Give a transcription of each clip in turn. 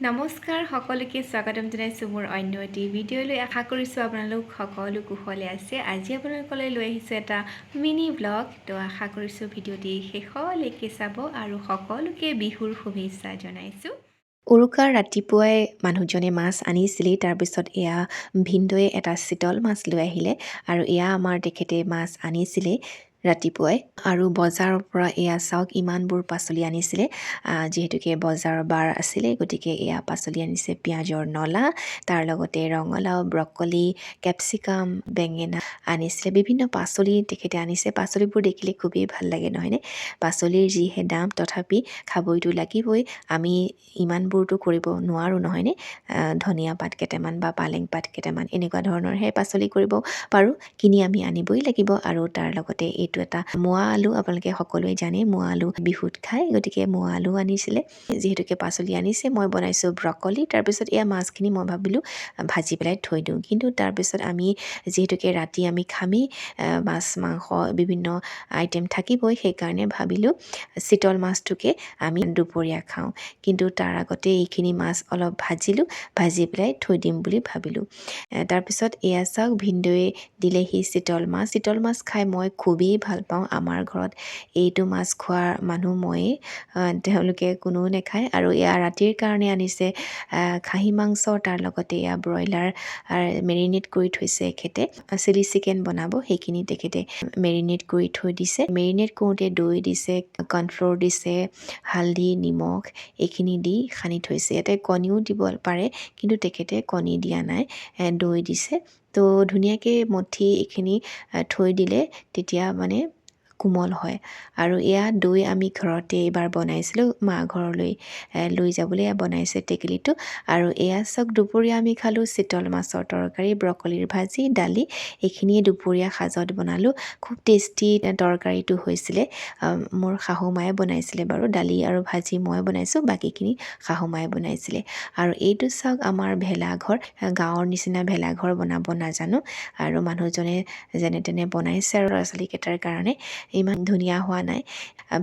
নমস্কাৰ সকলোকে স্বাগতম জনাইছোঁ মোৰ অন্য এটি ভিডিঅ'লৈ। আশা কৰিছোঁ আপোনালোক সকলো কুশলে আছে। আজি আপোনালোকলৈ লৈ আহিছোঁ এটা মিনি ব্লগ। তো আশা কৰিছোঁ ভিডিঅ'টি শেষলৈকে চাব আৰু সকলোকে বিহুৰ শুভেচ্ছা জনাইছোঁ। উৰুকাৰ ৰাতিপুৱাই মানুহজনে মাছ আনিছিলেই তাৰপিছত এয়া ভিনদৈয়ে এটা চিতল মাছ লৈ আহিলে। আৰু এয়া আমাৰ তেখেতে মাছ আনিছিলে ৰাতিপুৱাই। আৰু বজাৰৰ পৰা এয়া চাওক ইমানবোৰ পাচলি আনিছিলে। যিহেতুকে বজাৰৰ বাৰ আছিলে গতিকে এয়া পাচলি আনিছে পিঁয়াজৰ নলা তাৰ লগতে ৰঙালাও ব্ৰকলি কেপচিকাম বেঙেনা আনিছিলে। বিভিন্ন পাচলি তেখেতে আনিছে। পাচলিবোৰ দেখিলে খুবেই ভাল লাগে নহয়নে? পাচলিৰ যিহে দাম তথাপি খাবইতো লাগিবই। আমি ইমানবোৰতো কৰিব নোৱাৰোঁ নহয়নে? ধনিয়া পাত কেইটামান বা পালেং পাত কেইটামান এনেকুৱা ধৰণৰহে পাচলি কৰিব পাৰোঁ। কিনি আমি আনিবই লাগিব আৰু তাৰ লগতে এইটো এটা মোৱা আলু আপোনালোকে সকলোৱে জানে মোৱা আলু বিহুত খায় গতিকে মোৱা আলু আনিছিলে যিহেতুকে পাচলি আনিছে মই বনাইছোঁ ব্ৰকলি তাৰপিছত এয়া মাছখিনি মই ভাবিলোঁ ভাজি পেলাই থৈ দিওঁ কিন্তু তাৰপিছত আমি যিহেতুকে ৰাতি আমি খামেই মাছ মাংস বিভিন্ন আইটেম থাকিবই সেইকাৰণে ভাবিলোঁ চিতল মাছটোকে আমি দুপৰীয়া খাওঁ কিন্তু তাৰ আগতে এইখিনি মাছ অলপ ভাজিলোঁ ভাজি পেলাই থৈ দিম বুলি ভাবিলোঁ তাৰপিছত এয়া চাওক ভিনদৈয়ে দিলেহি চিতল মাছ চিতল মাছ খাই মই খুবেই ভাল পাওঁ। আমাৰ ঘৰত এইটো মাছ খোৱাৰ মানুহ ময়েই তেওঁলোকে কোনেও নাখায় আৰু এয়া ৰাতিৰ কাৰণে আনিছে খাহী মাংস তাৰ লগতে এয়া ব্ৰইলাৰ মেৰিনেট কৰি থৈছে এখেতে। চিলি চিকেন বনাব সেইখিনি তেখেতে মেৰিনেট কৰি থৈ দিছে। মেৰিনেট কৰোঁতে দৈ দিছে কৰ্ণফ্ল'ৰ দিছে হালধি নিমখ এইখিনি দি সানি থৈছে। ইয়াতে কণীও দিব পাৰে কিন্তু তেখেতে কণী দিয়া নাই দৈ দিছে। তো ধুনীয়াকৈ মঠি এইখিনি থৈ দিলে তেতিয়া মানে কোমল হয়। আৰু এয়া দৈ আমি ঘৰতে এইবাৰ বনাইছিলোঁ মা ঘৰলৈ লৈ যাবলৈ বনাইছে টেকেলিটো। আৰু এয়া চাওক দুপৰীয়া আমি খালোঁ চিতল মাছৰ তৰকাৰী ব্ৰকলিৰ ভাজি দালি এইখিনিয়ে দুপৰীয়া সাজত বনালোঁ। খুব টেষ্টি তৰকাৰীটো হৈছিলে। মোৰ শাহু মায়ে বনাইছিলে বাৰু দালি আৰু ভাজি মই বনাইছোঁ বাকীখিনি শাহু মায়ে বনাইছিলে। আৰু এইটো চাওক আমাৰ ভেলাঘৰ গাঁৱৰ নিচিনা ভেলাঘৰ বনাব নাজানো। আৰু মানুহজনে যেনে তেনে বনাইছে আৰু ল'ৰা ছোৱালীকেইটাৰ কাৰণে। ইমান ধুনীয়া হোৱা নাই।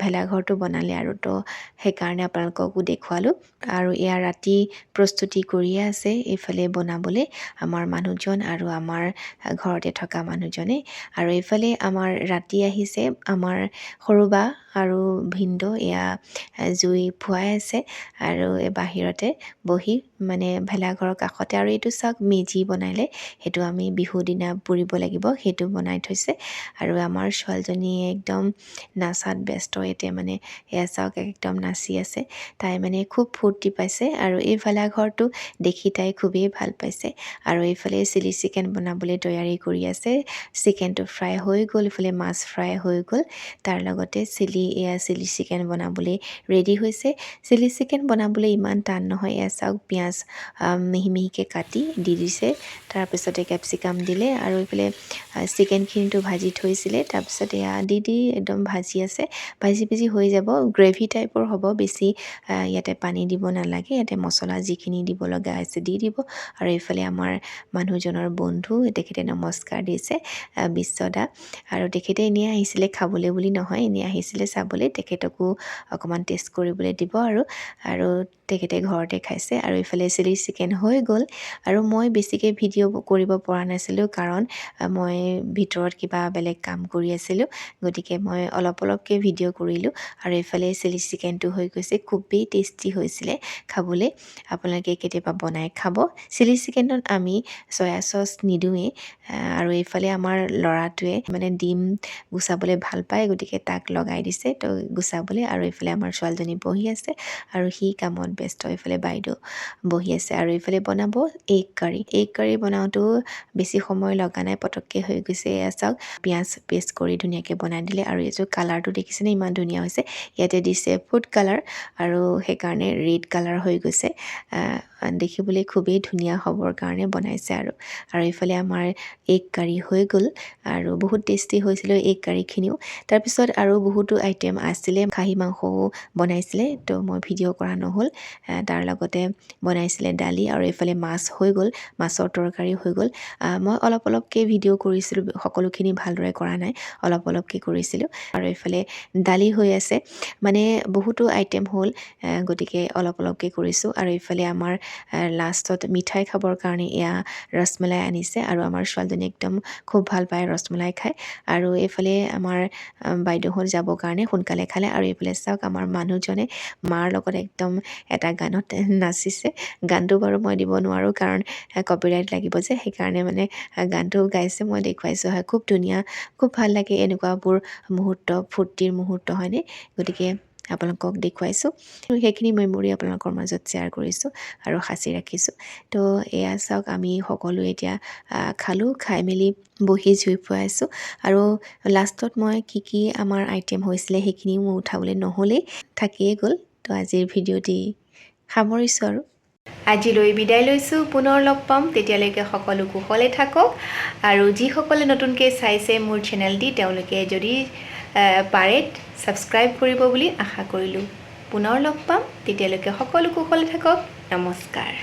ভেলাঘৰটো বনালে আৰু তো সেইকাৰণে আপোনালোককো দেখুৱালোঁ। আৰু এয়া ৰাতি প্ৰস্তুতি কৰিয়ে আছে এইফালে বনাবলৈ আমাৰ মানুহজন আৰু আমাৰ ঘৰতে থকা মানুহজনে। আৰু এইফালে আমাৰ ৰাতি আহিছে আমাৰ সৰু বা আৰু ভিনদেউ, এয়া জুই ফুৱাই আছে আৰু বাহিৰতে বহি মানে ভেলাঘৰৰ কাষতে আৰু এইটো চাওক মেজি বনালে। সেইটো আমি বিহু দিনা পুৰিব লাগিব সেইটো বনাই থৈছে। আৰু আমাৰ ছোৱালীজনীয়ে একদম নাচাত ব্যস্ত এতিয়া মানে এয়া চাওক একদম নাচি আছে। তাই মানে খুব ফূৰ্তি পাইছে আৰু এই ভেলাঘৰটো দেখি তাই খুবেই ভাল পাইছে। আৰু এইফালে চিলি চিকেন বনাবলৈ তৈয়াৰী কৰি আছে। চিকেনটো ফ্ৰাই হৈ গ'ল ইফালে মাছ ফ্ৰাই হৈ গ'ল। তাৰ লগতে চিলি এয়া চিলি চিকেন বনাবলৈ ৰেডি হৈছে। চিলি চিকেন বনাবলৈ ইমান টান নহয় এয়া চাওক পিঁয়াজ আহ, মিহি মিহিকৈ কাটি দি দিছে। তাৰপিছতে কেপচিকাম দিলে আৰু এইফালে চিকেনখিনিতো ভাজি থৈছিলে। তাৰপিছত এয়া দি দি একদম ভাজি আছে। ভাজি ভাজি হৈ যাব। গ্ৰেভি টাইপৰ হ'ব। বেছি ইয়াতে পানী দিব নালাগে। ইয়াতে মছলা যিখিনি দিব লগা আছে দি দিব। আৰু এইফালে আমাৰ মানুহজনৰ বন্ধু তেখেতে নমস্কাৰ দিছে বিশ্বদা। আৰু তেখেতে এনেই আহিছিলে খাবলৈ বুলি নহয় এনেই আহিছিলে চাবলৈ। তেখেতকো অকণমান টেষ্ট কৰিবলৈ দিব আৰু আৰু তেখেতে ঘৰতে খাইছে। আৰু ইফালে চিলি চিকেন হৈ গ'ল। আৰু মই বেছিকৈ ভিডিঅ' কৰিব পৰা নাছিলোঁ কাৰণ মই ভিতৰত কিবা বেলেগ কাম কৰি আছিলোঁ। গতিকে মই অলপ অলপকৈ ভিডিঅ' কৰিলোঁ। আৰু এইফালে চিলি চিকেনটো হৈ গৈছে, খুবেই টেষ্টি হৈছিলে খাবলৈ। আপোনালোকে কেতিয়াবা বনাই খাব। চিলি চিকেনত আমি চয়া চচ নিদিওঁৱেই আৰু এইফালে আমাৰ ল'ৰাটোৱে মানে ডিম গুচাবলৈ ভালো পায়, গতিকে তাক লগাই দিছে তো গুচাবলৈ। আৰু এইফালে আমাৰ ছোৱালীজনী বহি আছে। আৰু সি কামত ব্যস্ত, এইফালে বাইদেউ বহি আছে আৰু এইফালে বনাব এগ কাৰী। এগ কাৰী বনাওঁতেও বেছি সময় লগা নাই পটককৈ হৈ গৈছে। এয়া চাওক পিঁয়াজ পেষ্ট কৰি ধুনীয়াকৈ বনাই দিলে আৰু এইযোৰ কালাৰটো দেখিছেনে ইমান ধুনীয়া হৈছে। ইয়াতে দিছে ফুড কালাৰ আৰু সেইকাৰণে ৰেড কালাৰ হৈ গৈছে। দেখিবলৈ খুবেই ধুনীয়া হ'বৰ কাৰণে বনাইছে আৰু। আৰু এইফালে আমাৰ এগ কাৰী হৈ গ'ল আৰু বহুত টেষ্টি হৈছিলে এগ কাৰীখিনিও তাৰপিছত আৰু বহুতো আইটেম আছিলে খাহী মাংসও বনাইছিলে তো মই ভিডিঅ' কৰা নহ'ল। তাৰ লগতে বনাইছিলে দালি আৰু এইফালে মাছ হৈ গ'ল মাছৰ তৰকাৰী হৈ গ'ল। মই অলপ অলপকৈ ভিডিঅ' কৰিছিলোঁ সকলোখিনি ভালদৰে কৰা নাই অলপ অলপকৈ কৰিছিলোঁ। আৰু এইফালে দালি হৈ আছে। মানে বহুতো আইটেম হ'ল গতিকে অলপ অলপকৈ কৰিছোঁ। আৰু এইফালে আমাৰ লাষ্টত মিঠাই খাবৰ কাৰণে এয়া ৰসমলাই আনিছে আৰু আমাৰ ছোৱালীজনী একদম খুব ভালো পায় ৰসমলাই খাই। আৰু এইফালে আমাৰ বাইদেউহঁত যাবৰ কাৰণে সোনকালে খালে আৰু এইফালে চাওক আমাৰ মানুহজনে মাৰ লগত একদম এটা গানত নাচিছে। গানটো বাৰু মই দিব নোৱাৰোঁ কাৰণ কপিৰাইট লাগিব যে, সেইকাৰণে মানে গানটো গাইছে, মই দেখুৱাইছোঁ, হয়, খুব ধুনীয়া, খুব ভালো লাগে এনেকুৱাবোৰ মুহূৰ্ত, ফূৰ্তিৰ মুহূৰ্ত, হয়নে? গতিকে আপোনালোকক দেখুৱাইছোঁ। সেইখিনি মেমৰি আপোনালোকৰ মাজত শ্বেয়াৰ কৰিছোঁ আৰু সাঁচি ৰাখিছোঁ। তো এয়া চাওক আমি সকলোৱে এতিয়া খালোঁ খাই মেলি বহি জুই ফুৱাইছোঁ। আৰু লাষ্টত মই কি কি আমাৰ আইটেম হৈছিলে সেইখিনিও মই উঠাবলৈ নহ'লেই থাকিয়ে গ'ল। তো আজিৰ ভিডিঅ'টি সামৰিছোঁ আৰু। আজিলৈ বিদায় লৈছোঁ পুনৰ লগ পাম। তেতিয়ালৈকে সকলো কুশলে থাকক। আৰু যিসকলে নতুনকৈ চাইছে মোৰ চেনেলটি তেওঁলোকে যদি পাৰে ছাবস্ক্ৰাইব কৰিব বুলি আশা কৰিলোঁ। পুনৰ লগ পাম। তেতিয়ালৈকে সকলো কুশলে থাকক। নমস্কাৰ।